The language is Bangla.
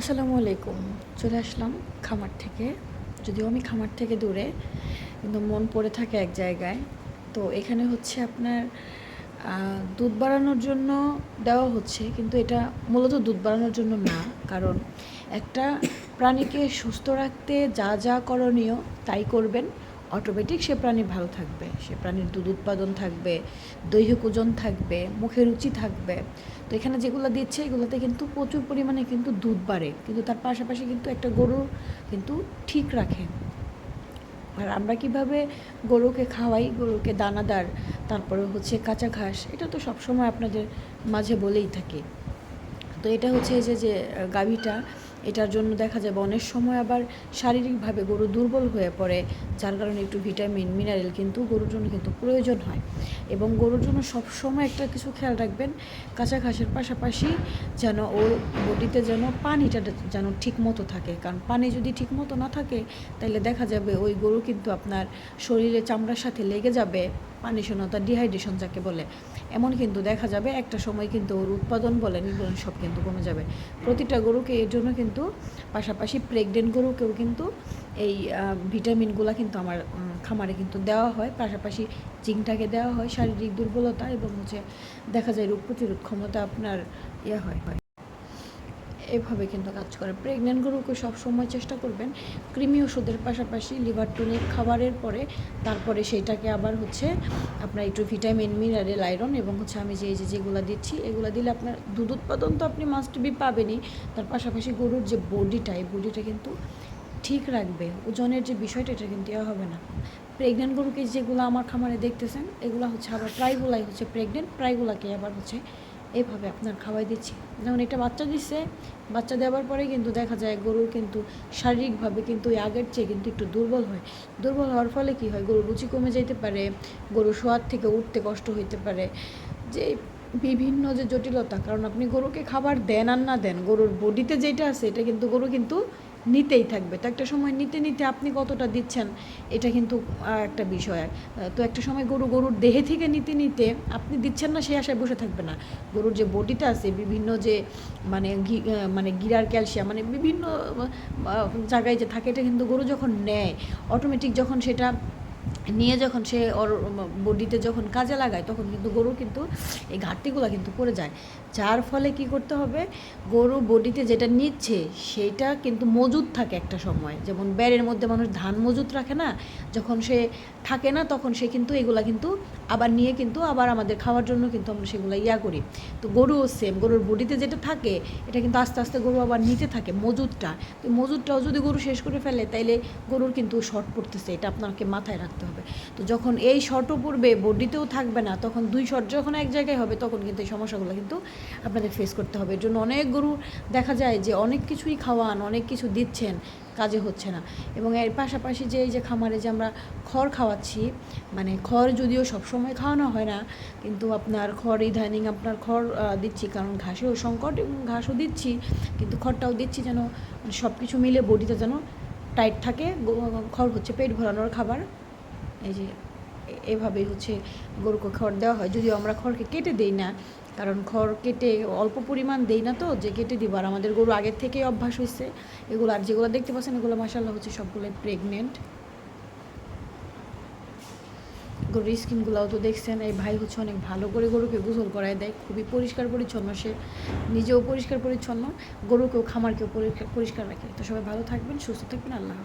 আসসালামু আলাইকুম। চলে আসলাম খামার থেকে। যদিও আমি খামার থেকে দূরে, কিন্তু মন পড়ে থাকে এক জায়গায়। তো এখানে হচ্ছে আপনার দুধ বাড়ানোর জন্য দেওয়া হচ্ছে, কিন্তু এটা মূলত দুধ বাড়ানোর জন্য না, কারণ একটা প্রাণীকে সুস্থ রাখতে যা যা করণীয় তাই করবেন। অটোমেটিক সে প্রাণী ভালো থাকবে, সে প্রাণীর দুধ উৎপাদন থাকবে, দৈহিক ওজন থাকবে মুখে রুচি থাকবে। তো এখানে যেগুলো দিচ্ছে, এগুলোতে কিন্তু প্রচুর পরিমাণে কিন্তু দুধ বাড়ে, কিন্তু তার পাশাপাশি কিন্তু একটা গরু কিন্তু ঠিক রাখে। আর আমরা কীভাবে গরুকে খাওয়াই, গরুকে দানাদার, তারপরে হচ্ছে কাঁচা ঘাস, এটা তো সবসময় আপনাদের মাঝে বলেই থাকি। তো এটা হচ্ছে যে যে গাভীটা এটার জন্য দেখা যাবে অনেক সময় আবার শারীরিকভাবে গরু দুর্বল হয়ে পড়ে, যার কারণে একটু ভিটামিন মিনারেল কিন্তু গরুর জন্য কিন্তু প্রয়োজন হয়। এবং গরুর জন্য সবসময় একটা কিছু খেয়াল রাখবেন, কাঁচা ঘাসের পাশাপাশি যেন ওর বডিতে যেন পানিটা যেন ঠিক মতো থাকে। কারণ পানি যদি ঠিক মতো না থাকে তাহলে দেখা যাবে ওই গরু কিন্তু আপনার শরীরে চামড়ার সাথে লেগে যাবে। পানি শূন্যতা ডিহাইড্রেশন যাকে বলে। এমন কিন্তু দেখা যাবে, একটা সময় কিন্তু ওর উৎপাদন বলে বলেন সব কিন্তু কমে যাবে। প্রতিটা গরুকে এর জন্য কিন্তু পাশাপাশি প্রেগনেন্ট গরুকেও কিন্তু এই ভিটামিনগুলো কিন্তু আমার খামারে কিন্তু দেওয়া হয়। পাশাপাশি জিঙ্কটাকে দেওয়া হয়, শারীরিক দুর্বলতা এবং হচ্ছে দেখা যায় রোগ প্রতিরোধ ক্ষমতা আপনার ইয়ে হয়। এভাবে কিন্তু কাজ করে। প্রেগনেন্ট গরুকে সবসময় চেষ্টা করবেন কৃমি ওষুধের পাশাপাশি লিভার টনিক খাবারের পরে তারপরে সেইটাকে আবার হচ্ছে আপনার একটু ভিটামিন, মিনারেল, আয়রন এবং হচ্ছে আমি যে যে, যেগুলো দিচ্ছি, এগুলো দিলে আপনার দুধ উৎপাদন তো আপনি মাস্ট বি পাবেনই। তার পাশাপাশি গরুর যে বডিটা, এই বডিটা কিন্তু ঠিক রাখবে। ওজনের যে বিষয়টা, এটা কিন্তু ইয়ে হবে না। প্রেগনেন্ট গরুকে যেগুলো আমার খামারে দেখতেছেন, এগুলো হচ্ছে আবার প্রায়গুলাই হচ্ছে প্রেগনেন্ট প্রায়গুলাকে আবার হচ্ছে এইভাবে আপনার খাওয়াই দিচ্ছি। যেমন এটা বাচ্চা দিচ্ছে বাচ্চা দেওয়ার পরে কিন্তু দেখা যায় গরুর কিন্তু শারীরিকভাবে কিন্তু আগের চেয়ে কিন্তু একটু দুর্বল হয়। দুর্বল হওয়ার ফলে কি হয়, গরুর রুচি কমে যেতে পারে গরু শোয়ার থেকে উঠতে কষ্ট হইতে পারে। যে বিভিন্ন যে জটিলতা, কারণ আপনি গরুকে খাবার দেন আর না দেন, গরুর বডিতে যেটা আছে, এটা কিন্তু গরু কিন্তু নিতেই থাকবে। তো একটা সময় নিতে নিতে আপনি কতটা দিচ্ছেন, এটা কিন্তু একটা বিষয়। তো একটা সময় গরু, গরুর দেহে থেকে নিতে নিতে আপনি দিচ্ছেন না সেই আশায় বসে থাকবে না। গরুর যে বডিটা আছে, বিভিন্ন যে মানে মানে গিরার ক্যালসিয়াম মানে বিভিন্ন জায়গায় যে থাকে, এটা কিন্তু গরু যখন নেয় অটোমেটিক যখন সেটা নিয়ে যখন সে ওর বডিতে যখন কাজে লাগায়, তখন কিন্তু গরু কিন্তু এই ঘাটতিগুলো কিন্তু পড়ে যায়। যার ফলে কি করতে হবে? গরু বডিতে যেটা নিচ্ছে, সেইটা কিন্তু মজুদ থাকে একটা সময়। যেমন ব্যারের মধ্যে মানুষ ধান মজুদ রাখে না, যখন সে থাকে না, তখন সে কিন্তু এগুলা কিন্তু আবার নিয়ে কিন্তু আবার আমাদের খাওয়ার জন্য কিন্তু আমরা সেগুলো ইয়া করি। তো গরুও সেম গরুর বডিতে যেটা থাকে, এটা কিন্তু আস্তে আস্তে গরু আবার নিতে থাকে মজুদটা তো মজুদটাও যদি গরু শেষ করে ফেলে, তাইলে গরুর কিন্তু শর্ট পড়তেছে, এটা আপনাকে মাথায় রাখতে হবে। তো যখন এই শর্টও পড়বে বডিতেও থাকবে না, তখন দুই শর্ট যখন এক জায়গায় হবে, তখন কিন্তু এই সমস্যাগুলো কিন্তু আপনাদের ফেস করতে হবে। এর জন্য অনেক গরু দেখা যায় যে অনেক কিছুই খাওয়ান, অনেক কিছু দিচ্ছেন, কাজে হচ্ছে না। এবং এর পাশাপাশি যে এই যে খামারে যে আমরা খড় খাওয়াচ্ছি মানে খড় যদিও সবসময় খাওয়ানো হয় না, কিন্তু আপনার খড় ইদানিং আপনার খড় দিচ্ছি, কারণ ঘাসেও সংকট এবং ঘাসও দিচ্ছি, কিন্তু খড়টাও দিচ্ছি যেন মানে সব কিছু মিলে বডিতে যেন টাইট থাকে খড় হচ্ছে পেট ভরানোর খাবার। এই যে এ- এভাবেই হচ্ছে গরুকে খড় দেওয়া হয়। যদিও আমরা খড়কে কেটে দেই না, কারণ খড় কেটে অল্প পরিমাণ দেই না তো, যে কেটে দিব। আর আমাদের গরু আগের থেকেই অভ্যাস হয়েছে এগুলো আর যেগুলো দেখতে পাচ্ছেন, এগুলো মাসাল্লাহ হচ্ছে সবগুলো প্রেগনেন্ট গরুর স্কিনগুলোও তো দেখছেন, এই ভাই হচ্ছে অনেক ভালো করে গরুকে গোসল করায় দেয়। খুবই পরিষ্কার পরিচ্ছন্ন, সে নিজেও পরিষ্কার পরিচ্ছন্ন, গরুকেও, খামারকেও পরিষ্কার রাখে। তো সবাই ভালো থাকবেন, সুস্থ থাকবেন, আল্লাহ।